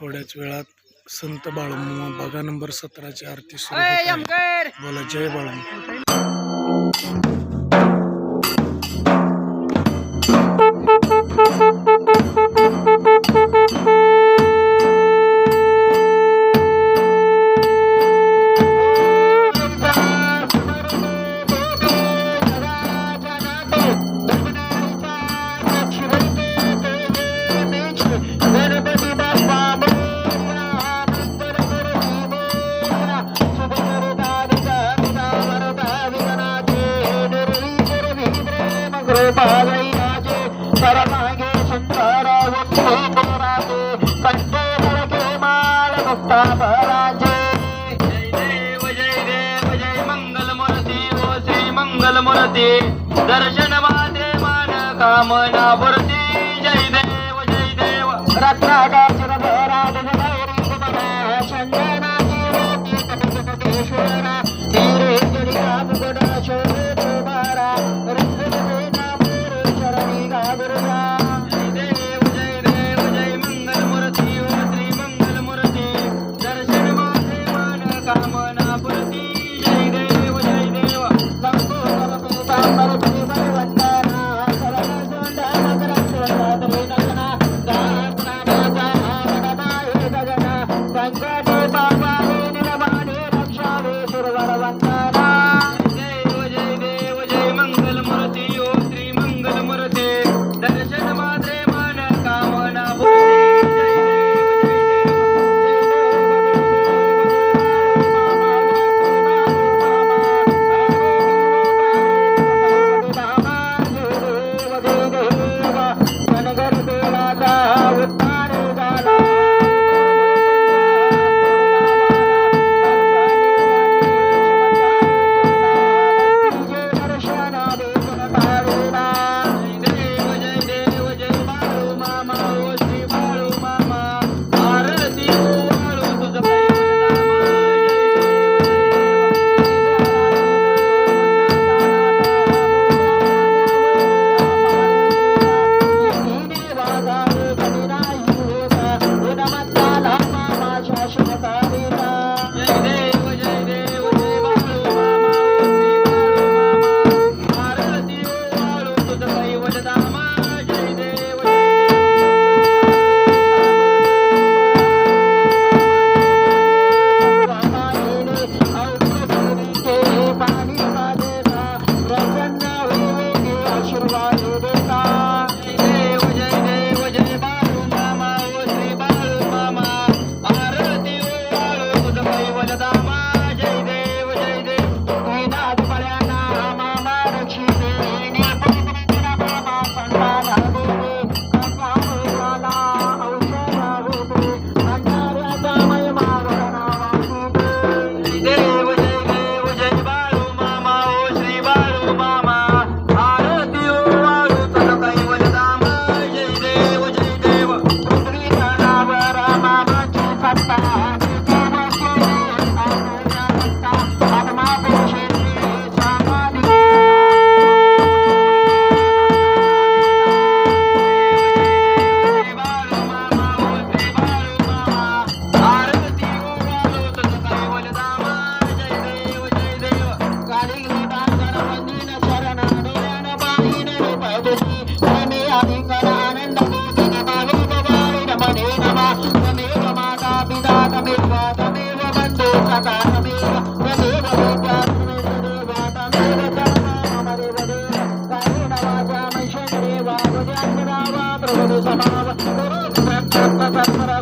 थोड्याच वेळात संत बाळमु बघा नंबर सतराची आरती सुरू बोला जय बाळम भरती दर्शन माझे मान कामना भरती. जय देव जय देव. रत्नागा चंदना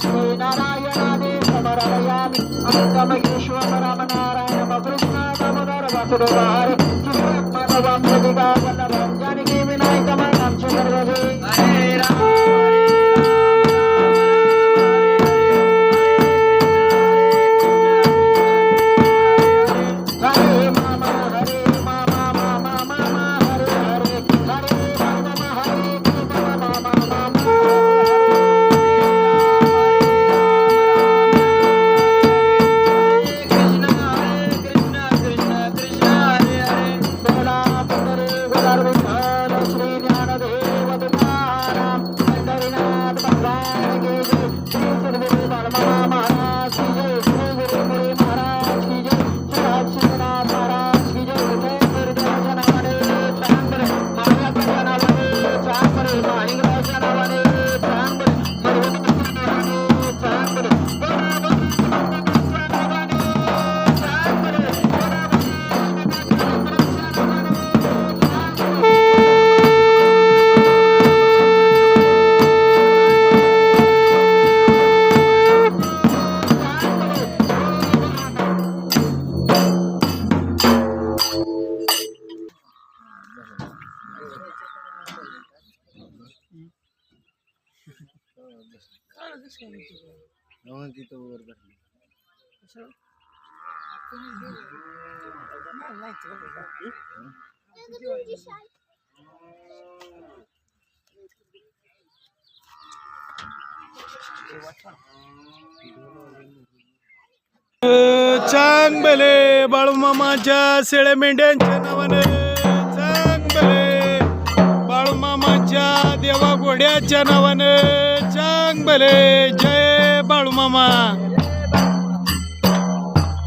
శ్రీనారాయణాదే సమరయామి అనంతమయేశ్వరమనారాయణ కృష్ణ తమ నరవసుడు వారి శ్రీ పదవం ప్రతిగా चांगले बाळूमामाच्या शेळ्या मेंढ्यांच्या नावाने. चांगले बाळूमामाच्या देवा घोड्याच्या नावाने. चांगले जय बाळूमामा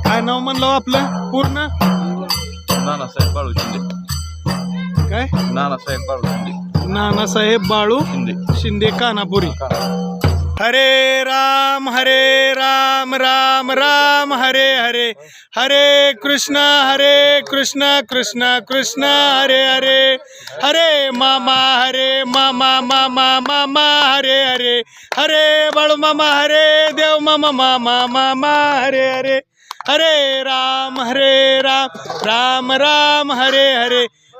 काय नाव म्हणलं हो आपलं? पूर्ण? नानासाहेब बाळू शिंदे. काय? नानासाहेब बाळू शिंदे. नानासाहेब बाळू शिंदे. शिंदे कानापुरी. हरे राम हरे राम राम राम हरे हरे। हरे कृष्ण हरे कृष्ण कृष्ण कृष्ण हरे हरे। हरे मामा हरे मामा मामा मामा हरे हरे। हरे बाळू मामा हरे देव मामा मामा मामा हरे हरे। हरे राम हरे राम। राम राम हरे हरे।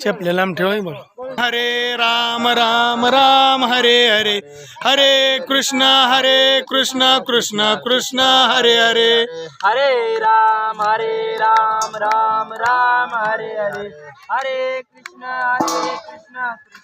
चपले लांब ठेवाय बघ. हरे राम राम राम हरे हरे. हरे कृष्ण हरे कृष्ण कृष्ण कृष्ण हरे हरे. हरे राम हरे राम राम राम हरे हरे. हरे कृष्ण हरे कृष्ण कृष्ण.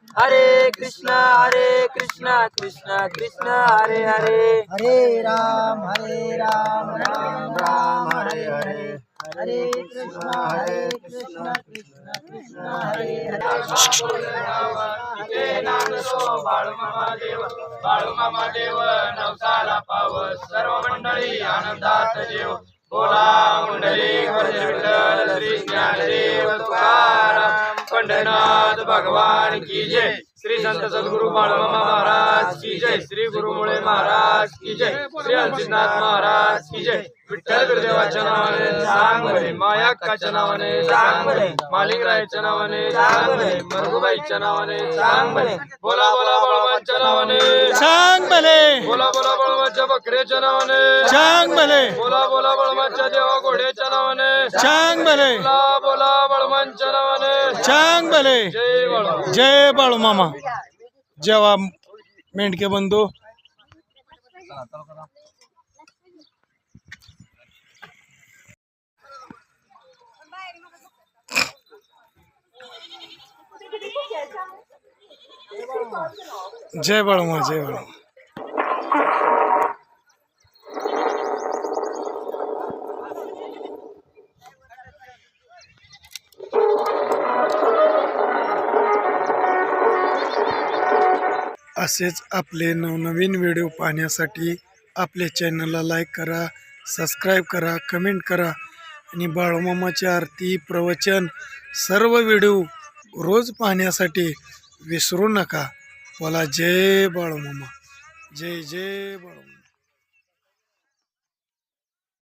हरे कृष्ण हरे कृष्ण कृष्ण कृष्ण हरे हरे। हरे राम हरे राम राम राम हरे हरे। हरे कृष्ण हरे कृष्ण कृष्ण कृष्ण हरे हरे। बाळूमामा देव नवसाला पावस सर्व मंडळी आनंदात जेव बोला मंडळी श्री ज्ञानदेव तुकाराम पंढरनाथ भगवान की जय। श्री संत सद्गुरु बाळूमामा महाराज की जय. श्री गुरुमुळे महाराज की जय. श्री अलसिद्धनाथ महाराज की जय. विठ्ठल गुरुदेवाच्या नावाने सांग बरे. मायाक्काच्या नावाने सांग बरे. मालिकरायाच्या नावाने सांग बरे. मरगुबाईच्या नावाने सांग बरे. बोला बोला बळवांच्या नावाने. सांग भले बोला बोला बळवांच्या बकऱ्याच्या नावाने. सांग भले बोला बोला बळवांच्या देवा घोड्याच्या नावाने. सांग भले बोला बोला बळवांच्या नावाने. सांग भले जय बळवा जय बाळू मामा. जेव्हा मेंढके बंधू. जय बळमा जय बळमा असेच आपले नवनवीन व्हिडिओ पाहण्यासाठी आपल्या चॅनलला लाईक करा सबस्क्राईब करा कमेंट करा आणि बाळूमामाची आरती प्रवचन सर्व व्हिडिओ रोज पाहण्यासाठी विसरू नका. बोला जय बाळूमामा. जय जय बाळूमामा.